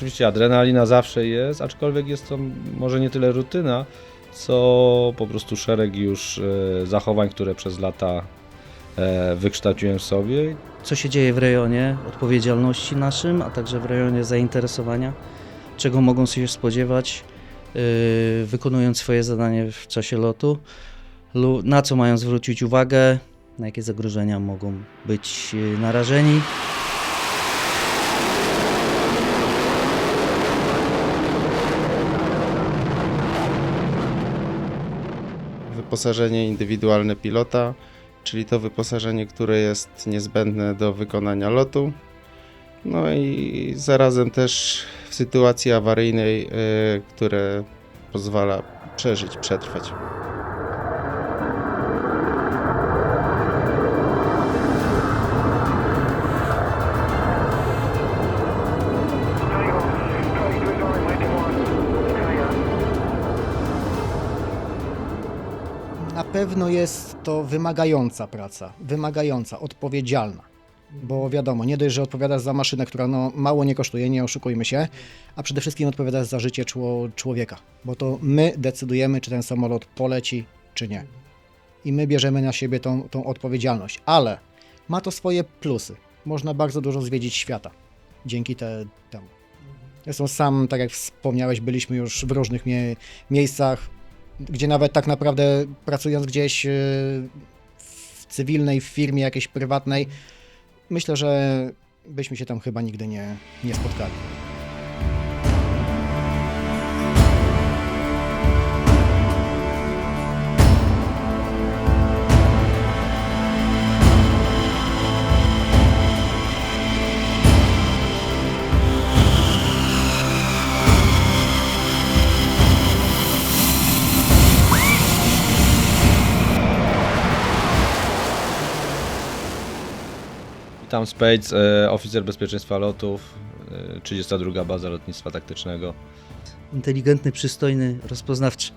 Oczywiście adrenalina zawsze jest, aczkolwiek jest to może nie tyle rutyna, co po prostu szereg już e, zachowań, które przez lata e, wykształciłem sobie. co się dzieje w rejonie odpowiedzialności naszym, a także w rejonie zainteresowania, czego mogą się spodziewać, yy, wykonując swoje zadanie w czasie lotu, na co mają zwrócić uwagę, na jakie zagrożenia mogą być narażeni. Wyposażenie indywidualne pilota, czyli to wyposażenie, które jest niezbędne do wykonania lotu. No i zarazem też w sytuacji awaryjnej, y, które pozwala przeżyć, przetrwać. Pewno jest to wymagająca praca, wymagająca, odpowiedzialna. Bo wiadomo, nie dość, że odpowiadasz za maszynę, która no, mało nie kosztuje, nie oszukujmy się, a przede wszystkim odpowiadasz za życie czło, człowieka. Bo to my decydujemy, czy ten samolot poleci, czy nie. I my bierzemy na siebie tą, tą odpowiedzialność. Ale ma to swoje plusy. Można bardzo dużo zwiedzić świata dzięki te, temu. Zresztą sam, tak jak wspomniałeś, byliśmy już w różnych mie- miejscach, gdzie nawet tak naprawdę pracując gdzieś yy, w cywilnej w firmie jakiejś prywatnej, myślę, że byśmy się tam chyba nigdy nie, nie spotkali. Witam Spades, e, oficer bezpieczeństwa lotów, e, 32 Baza Lotnictwa Taktycznego. Inteligentny, przystojny, rozpoznawczy.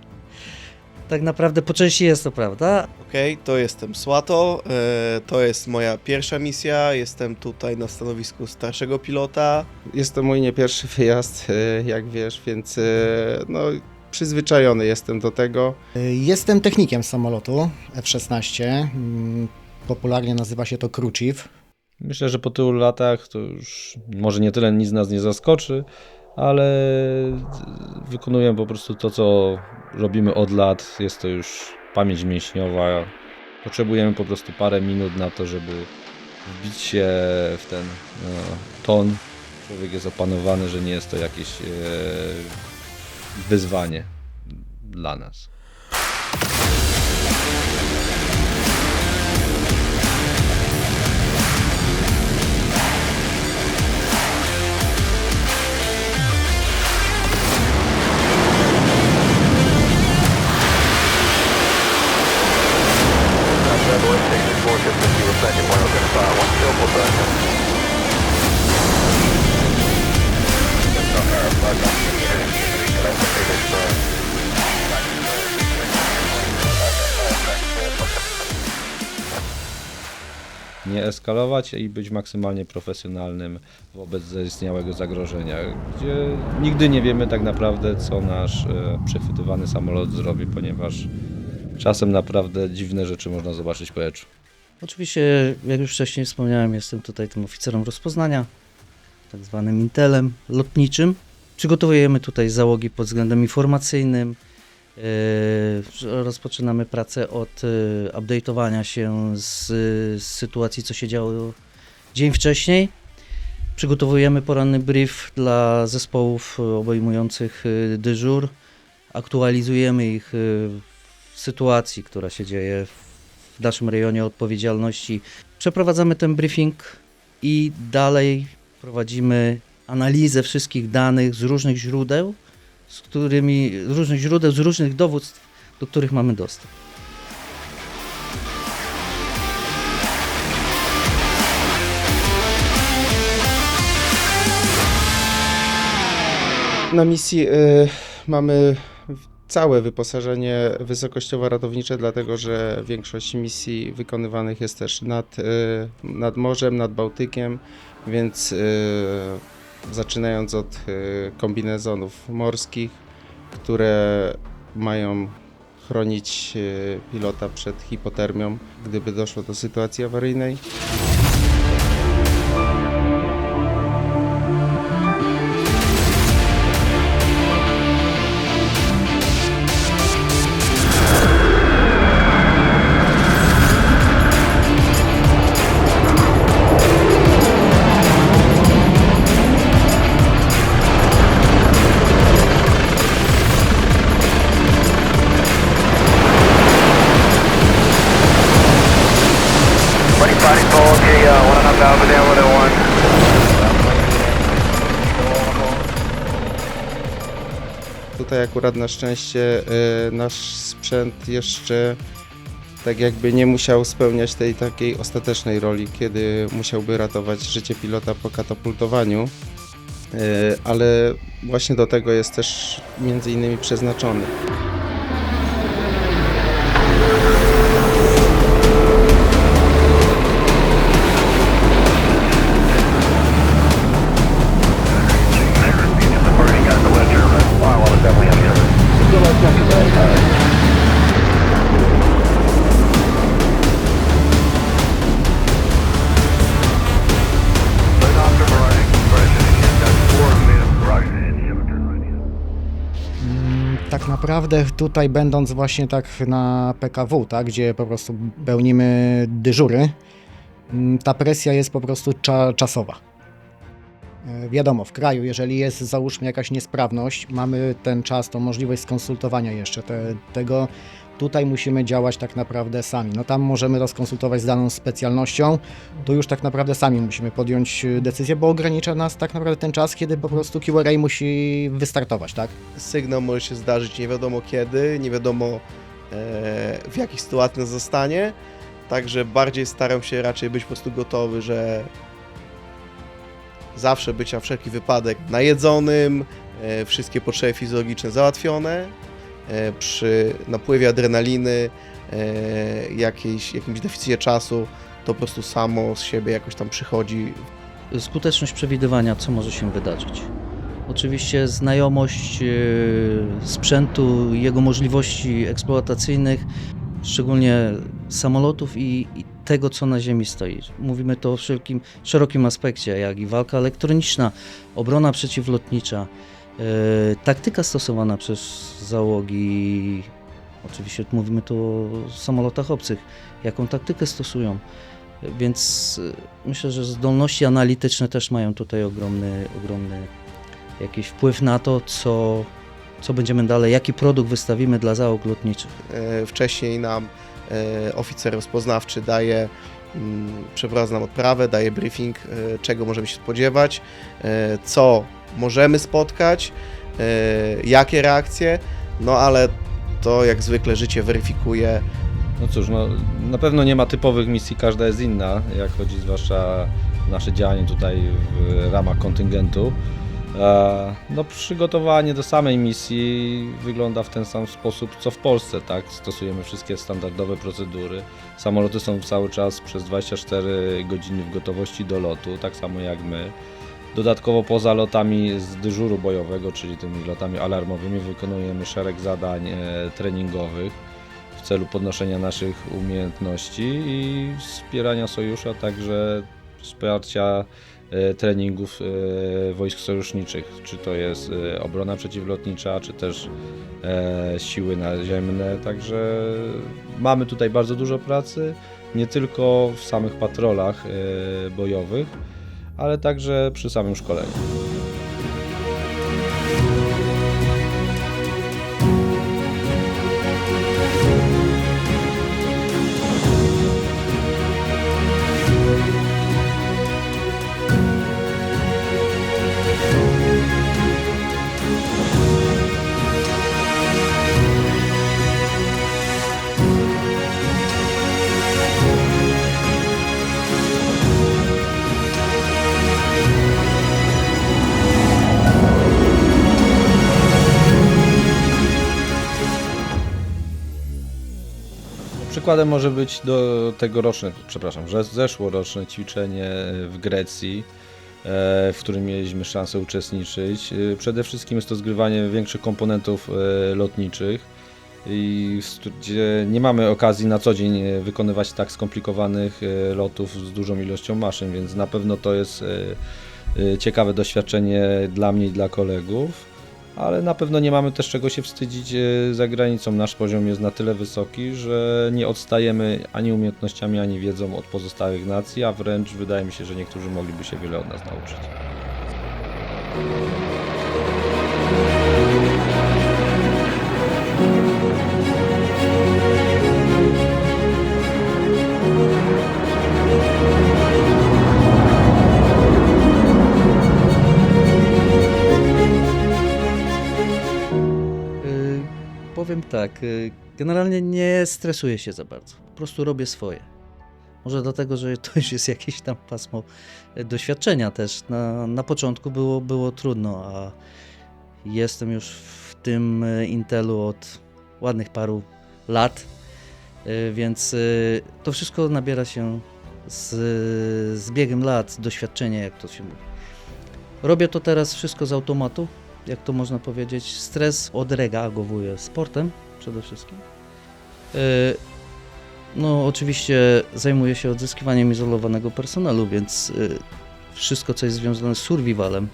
Tak naprawdę po części jest to prawda, Okej, to jestem Słato. E, to jest moja pierwsza misja. Jestem tutaj na stanowisku starszego pilota. Jest to mój nie pierwszy wyjazd, y, jak wiesz, więc y, no, przyzwyczajony jestem do tego. Yy, Jestem technikiem samolotu F-16. mm, Popularnie nazywa się to Crew Chief. Myślę, że po tylu latach to już może nie tyle nic nas nie zaskoczy, ale wykonujemy po prostu to, co robimy od lat. Jest to już pamięć mięśniowa. Potrzebujemy po prostu parę minut na to, żeby wbić się w ten no, ton. Człowiek jest opanowany, że nie jest to jakieś e, wyzwanie dla nas. Nie eskalować i być maksymalnie profesjonalnym wobec zaistniałego zagrożenia, gdzie nigdy nie wiemy tak naprawdę, co nasz e, przechwytywany samolot zrobi, ponieważ czasem naprawdę dziwne rzeczy można zobaczyć w powietrzu. Oczywiście, jak już wcześniej wspomniałem, jestem tutaj tym oficerem rozpoznania, tak zwanym intelem lotniczym. Przygotowujemy tutaj załogi pod względem informacyjnym. Yy, Rozpoczynamy pracę od yy, update'owania się z, z sytuacji, co się działo dzień wcześniej. Przygotowujemy poranny brief dla zespołów obejmujących yy, dyżur. Aktualizujemy ich yy, sytuacji, która się dzieje w naszym rejonie odpowiedzialności. Przeprowadzamy ten briefing i dalej prowadzimy analizę wszystkich danych z różnych źródeł, z którymi, z różnych źródeł, z różnych dowództw, do których mamy dostęp. Na misji y, mamy całe wyposażenie wysokościowo-ratownicze, dlatego że większość misji wykonywanych jest też nad, y, nad morzem, nad Bałtykiem, więc y, zaczynając od y, kombinezonów morskich, które mają chronić pilota przed hipotermią, gdyby doszło do sytuacji awaryjnej. Akurat na szczęście y, nasz sprzęt jeszcze tak jakby nie musiał spełniać tej takiej ostatecznej roli, kiedy musiałby ratować życie pilota po katapultowaniu, Y, ale właśnie do tego jest też między innymi przeznaczony. Naprawdę tutaj będąc właśnie tak na PKW, tak, gdzie po prostu pełnimy dyżury, mm, ta presja jest po prostu cza czasowa. E, Wiadomo, w kraju, jeżeli jest załóżmy jakaś niesprawność, mamy ten czas, tą możliwość skonsultowania jeszcze te, tego. Tutaj musimy działać tak naprawdę sami. No tam możemy rozkonsultować z daną specjalnością, tu już tak naprawdę sami musimy podjąć e, decyzję, bo ogranicza nas tak naprawdę ten czas, kiedy po prostu QRA musi wystartować, tak? Sygnał może się zdarzyć nie wiadomo kiedy, nie wiadomo e, w jakiej sytuacji nas zostanie. Także bardziej staram się raczej być po prostu gotowy, że zawsze być na wszelki wypadek najedzonym, e, wszystkie potrzeby fizjologiczne załatwione. E, przy napływie adrenaliny, e, jakiejś, jakimś deficycie czasu, to po prostu samo z siebie jakoś tam przychodzi skuteczność przewidywania, co może się wydarzyć. Oczywiście znajomość e, sprzętu, jego możliwości eksploatacyjnych, szczególnie samolotów i, tego, co na ziemi stoi. Mówimy to o wszelkim szerokim aspekcie, jak i walka elektroniczna, obrona przeciwlotnicza, taktyka stosowana przez załogi. Oczywiście mówimy tu o samolotach obcych, jaką taktykę stosują. Więc y, myślę, że zdolności analityczne też mają tutaj ogromny, ogromny jakiś wpływ na to, co, co będziemy dalej, jaki produkt wystawimy dla załóg lotniczych. E, wcześniej nam e, oficer rozpoznawczy daje, mm, przeprowadza nam odprawę, daje briefing, e, czego możemy się spodziewać, e, co możemy spotkać, e, jakie reakcje, no ale to jak zwykle życie weryfikuje. No cóż, no, na pewno nie ma typowych misji, każda jest inna, jak chodzi zwłaszcza nasze działanie tutaj w ramach kontyngentu. E, No, przygotowanie do samej misji wygląda w ten sam sposób co w Polsce, tak? Stosujemy wszystkie standardowe procedury. Samoloty są cały czas przez 24 godziny w gotowości do lotu, tak samo jak my. Dodatkowo poza lotami z dyżuru bojowego, czyli tymi lotami alarmowymi, wykonujemy szereg zadań e, treningowych w celu podnoszenia naszych umiejętności i wspierania sojuszu, a także wsparcia e, treningów e, wojsk sojuszniczych, czy to jest obrona przeciwlotnicza, czy też siły naziemne. Także mamy tutaj bardzo dużo pracy, nie tylko w samych patrolach bojowych, ale także przy samym szkoleniu. Przykładem może być do tegoroczne, przepraszam, że zeszłoroczne ćwiczenie w Grecji, e, w którym mieliśmy szansę uczestniczyć. E, Przede wszystkim jest to zgrywanie większych komponentów e, lotniczych, gdzie nie mamy okazji na co dzień wykonywać tak skomplikowanych lotów z dużą ilością maszyn, więc na pewno to jest ciekawe doświadczenie dla mnie i dla kolegów. Ale na pewno nie mamy też czego się wstydzić e, za granicą. Nasz poziom jest na tyle wysoki, że nie odstajemy ani umiejętnościami, ani wiedzą od pozostałych nacji, a wręcz wydaje mi się, że niektórzy mogliby się wiele od nas nauczyć. Tak, y, generalnie nie stresuję się za bardzo. Po prostu robię swoje. Może dlatego, że to już jest jakieś tam pasmo y, doświadczenia też. Na, na początku było, było trudno, a jestem już w tym y, Intelu od ładnych paru lat, więc to wszystko nabiera się z, z biegiem lat, doświadczenie, jak to się mówi. Robię to teraz wszystko z automatu, jak to można powiedzieć, stres odreagowuje sportem przede wszystkim. Yy, No, oczywiście zajmuję się odzyskiwaniem izolowanego personelu, więc yy, wszystko, co jest związane z survivalem,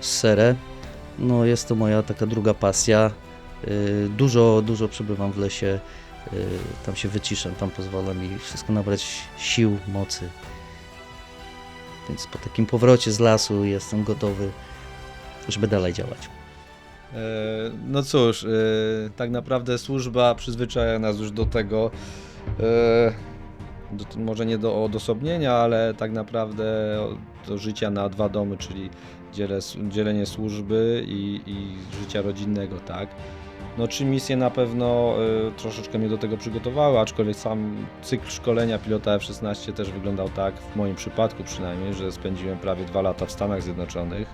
z serę, no jest to moja taka druga pasja. Yy, Dużo, dużo przebywam w lesie, tam się wyciszam, tam pozwala mi wszystko nabrać sił, mocy. Więc po takim powrocie z lasu jestem gotowy, żeby dalej działać. E, No cóż, e, tak naprawdę służba przyzwyczaja nas już do tego, e, do, może nie do odosobnienia, ale tak naprawdę do życia na dwa domy, czyli dzielenie służby i, i życia rodzinnego, tak. No trzy misje na pewno troszeczkę mnie do tego przygotowały, aczkolwiek sam cykl szkolenia pilota F-16 też wyglądał tak, w moim przypadku przynajmniej, że spędziłem prawie dwa lata w Stanach Zjednoczonych.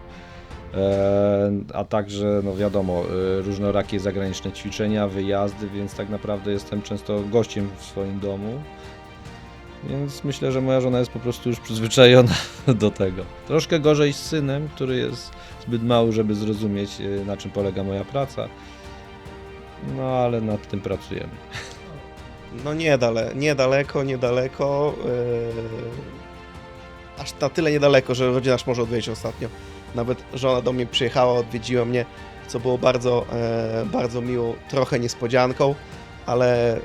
E, a także, no wiadomo, e, różnorakie zagraniczne ćwiczenia, wyjazdy, więc tak naprawdę jestem często gościem w swoim domu. Więc myślę, że moja żona jest po prostu już przyzwyczajona do tego. Troszkę gorzej z synem, który jest zbyt mały, żeby zrozumieć, e, na czym polega moja praca. No ale nad tym pracujemy. No niedale, niedaleko, niedaleko. Yy, aż na tyle niedaleko, że rodzina aż może odwiedzić ostatnio. Nawet żona do mnie przyjechała, odwiedziła mnie, co było bardzo, e, bardzo miło, trochę niespodzianką, ale e,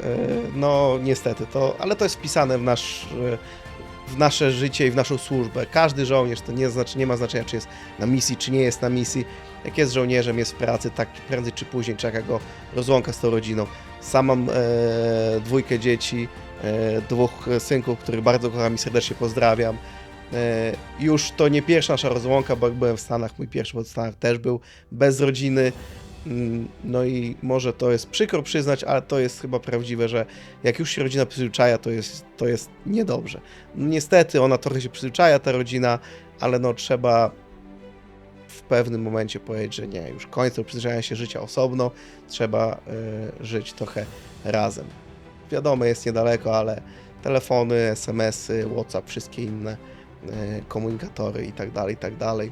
no niestety to, ale to jest wpisane w nasz e, w nasze życie i w naszą służbę. Każdy żołnierz, to nie, znaczy, nie ma znaczenia, czy jest na misji, czy nie jest na misji. Jak jest żołnierzem, jest w pracy, tak prędzej czy później czeka go rozłąka z tą rodziną. Sam mam e, dwójkę dzieci, e, dwóch synków, których bardzo kocham i serdecznie pozdrawiam. E, już to nie pierwsza nasza rozłąka, bo jak byłem w Stanach, mój pierwszy pod Stanach też był bez rodziny. Mm, No i może to jest przykro przyznać, ale to jest chyba prawdziwe, że jak już się rodzina przyzwyczaja, to jest, to jest niedobrze. No Niestety ona trochę się przyzwyczaja, ta rodzina, ale no trzeba w pewnym momencie powiedzieć, że nie, już kończą przyzwyczajania się życia osobno, trzeba y, żyć trochę razem. Wiadomo, jest niedaleko, ale telefony, SMS-y, WhatsApp, wszystkie inne komunikatory i tak dalej, i tak dalej.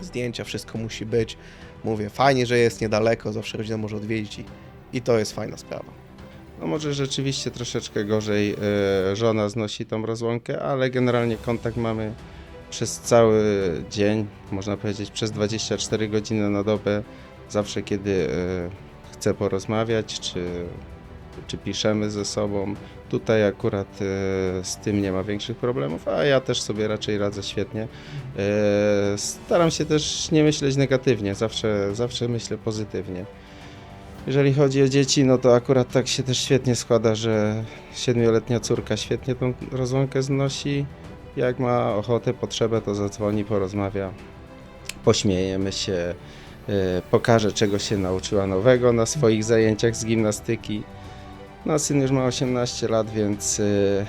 Zdjęcia, wszystko musi być. Mówię, fajnie, że jest niedaleko, zawsze rodzina może odwiedzić i, i to jest fajna sprawa. No może rzeczywiście troszeczkę gorzej e, żona znosi tą rozłąkę, ale generalnie kontakt mamy przez cały dzień, można powiedzieć przez 24 godziny na dobę, zawsze kiedy e, chcę porozmawiać, czy, czy piszemy ze sobą. Tutaj akurat e, z tym nie ma większych problemów, a ja też sobie raczej radzę świetnie. E, Staram się też nie myśleć negatywnie, zawsze, zawsze myślę pozytywnie. Jeżeli chodzi o dzieci, no to akurat tak się też świetnie składa, że siedmioletnia córka świetnie tą rozłąkę znosi. Jak ma ochotę, potrzebę, to zadzwoni, porozmawia, pośmiejemy się, y, pokaże czego się nauczyła nowego na swoich zajęciach z gimnastyki. No, syn już ma 18 lat, więc y,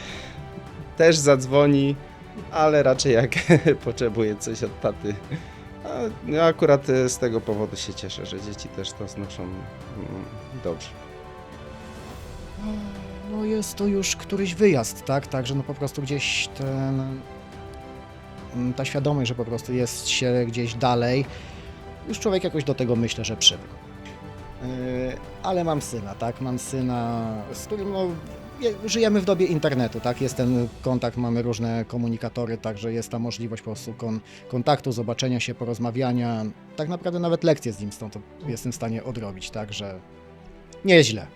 też zadzwoni, ale raczej jak potrzebuje coś od taty. A ja akurat y, z tego powodu się cieszę, że dzieci też to znoszą mm, dobrze. no jest to już któryś wyjazd, tak? Także no po prostu gdzieś ten, mm, ta świadomość, że po prostu jest się gdzieś dalej, już człowiek jakoś do tego myślę, że przywykł. Yy, Ale mam syna, tak? Mam syna, z którym no, je- żyjemy w dobie internetu, tak? Jest ten kontakt, mamy różne komunikatory, także jest ta możliwość po prostu kon, kontaktu, zobaczenia się, porozmawiania. Tak naprawdę nawet lekcje z nim stąd jestem w stanie odrobić, także nieźle.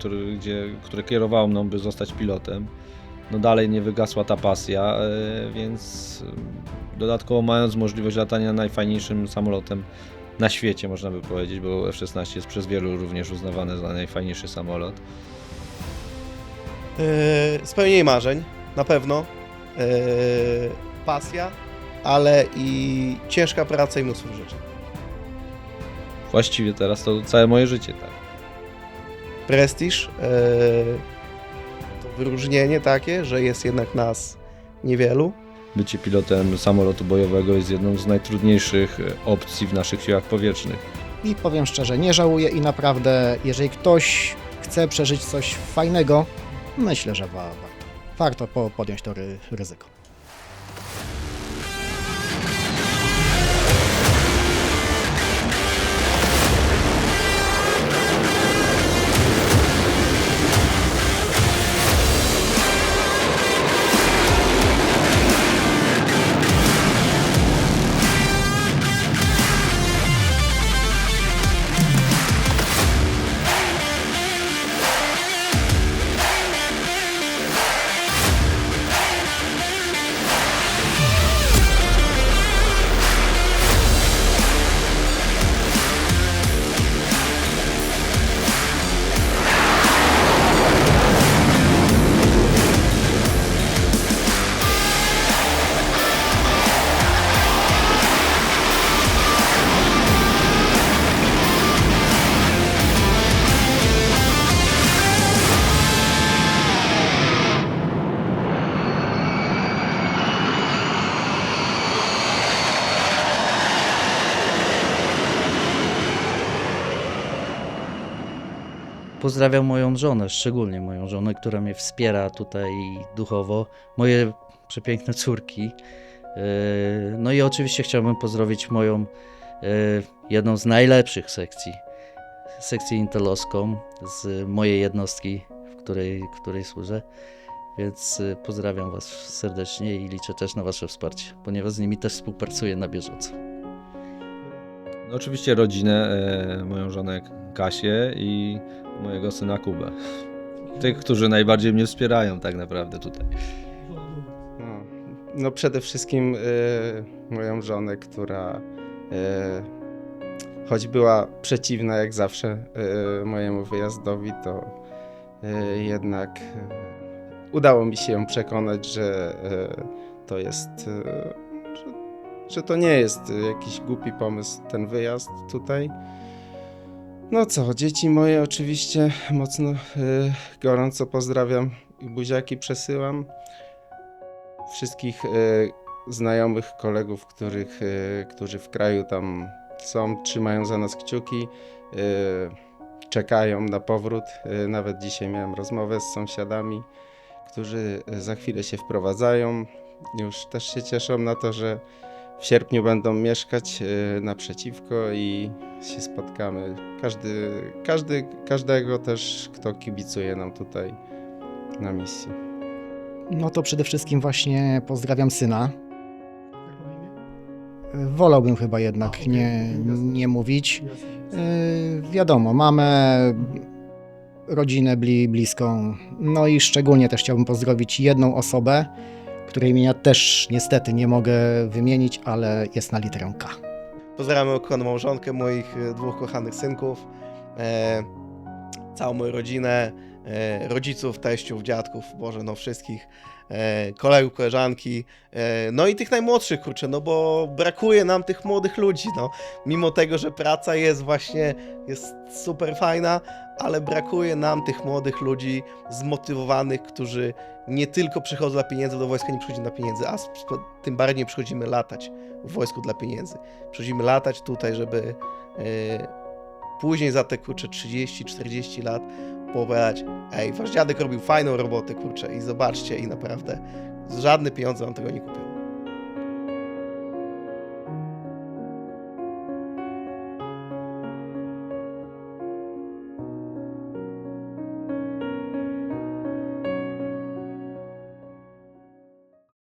Które, gdzie, które kierowało mną, by zostać pilotem, no dalej nie wygasła ta pasja, e, więc e, dodatkowo mając możliwość latania najfajniejszym samolotem na świecie, można by powiedzieć, bo F-16 jest przez wielu również uznawany za najfajniejszy samolot. Yy, spełnienie marzeń, na pewno. Yy, pasja, ale i ciężka praca i mnóstwo rzeczy. Właściwie teraz to całe moje życie, tak. Prestiż, yy, to wyróżnienie takie, że jest jednak nas niewielu. Bycie pilotem samolotu bojowego jest jedną z najtrudniejszych e, opcji w naszych siłach powietrznych. I powiem szczerze, nie żałuję i naprawdę, jeżeli ktoś chce przeżyć coś fajnego, myślę, że wa- warto. Warto po- podjąć to ry- ryzyko. Pozdrawiam moją żonę, szczególnie moją żonę, która mnie wspiera tutaj duchowo, moje przepiękne córki. Yy, No i oczywiście chciałbym pozdrowić moją yy, jedną z najlepszych sekcji, sekcję intelowską z mojej jednostki, w której, w której służę. Więc yy, pozdrawiam Was serdecznie i liczę też na Wasze wsparcie, ponieważ z nimi też współpracuję na bieżąco. No oczywiście rodzinę, e, moją żonę Kasię i mojego syna Kubę. Tych, którzy najbardziej mnie wspierają tak naprawdę tutaj. No, no przede wszystkim y, moją żonę, która y, choć była przeciwna jak zawsze y, mojemu wyjazdowi, to y, jednak y, udało mi się ją przekonać, że y, to jest, y, że, że to nie jest jakiś głupi pomysł ten wyjazd tutaj. No co, dzieci moje oczywiście mocno y, gorąco pozdrawiam i buziaki przesyłam wszystkich e, znajomych, kolegów, których, e, którzy w kraju tam są, trzymają za nas kciuki, e, czekają na powrót. E, nawet dzisiaj miałem rozmowę z sąsiadami, którzy e, za chwilę się wprowadzają. Już też się cieszą na to, że w sierpniu będą mieszkać e, naprzeciwko i się spotkamy. Każdy, każdy, każdego też, kto kibicuje nam tutaj na misji. No to przede wszystkim właśnie pozdrawiam syna. Wolałbym chyba jednak nie, nie mówić. Yy, wiadomo, mamy rodzinę bli, bliską. No i szczególnie też chciałbym pozdrowić jedną osobę, której imienia też niestety nie mogę wymienić, ale jest na literę K. Pozdrawiam ukochaną małżonkę moich e, dwóch kochanych synków, e, całą moją rodzinę, e, rodziców, teściów, dziadków, Boże, no wszystkich, kolegów, koleżanki, e, no i tych najmłodszych, kurczę, no bo brakuje nam tych młodych ludzi, no. Mimo tego, że praca jest właśnie, jest super fajna, ale brakuje nam tych młodych ludzi zmotywowanych, którzy nie tylko przychodzą dla pieniędzy, do wojska nie przychodzimy dla pieniędzy, a tym bardziej przychodzimy latać w wojsku dla pieniędzy. Przychodzimy latać tutaj, żeby e, później za te kurczę 30-40 lat powiedzieć, ej, wasz dziadek robił fajną robotę, kurczę, i zobaczcie, i naprawdę żadne pieniądze wam tego nie kupią.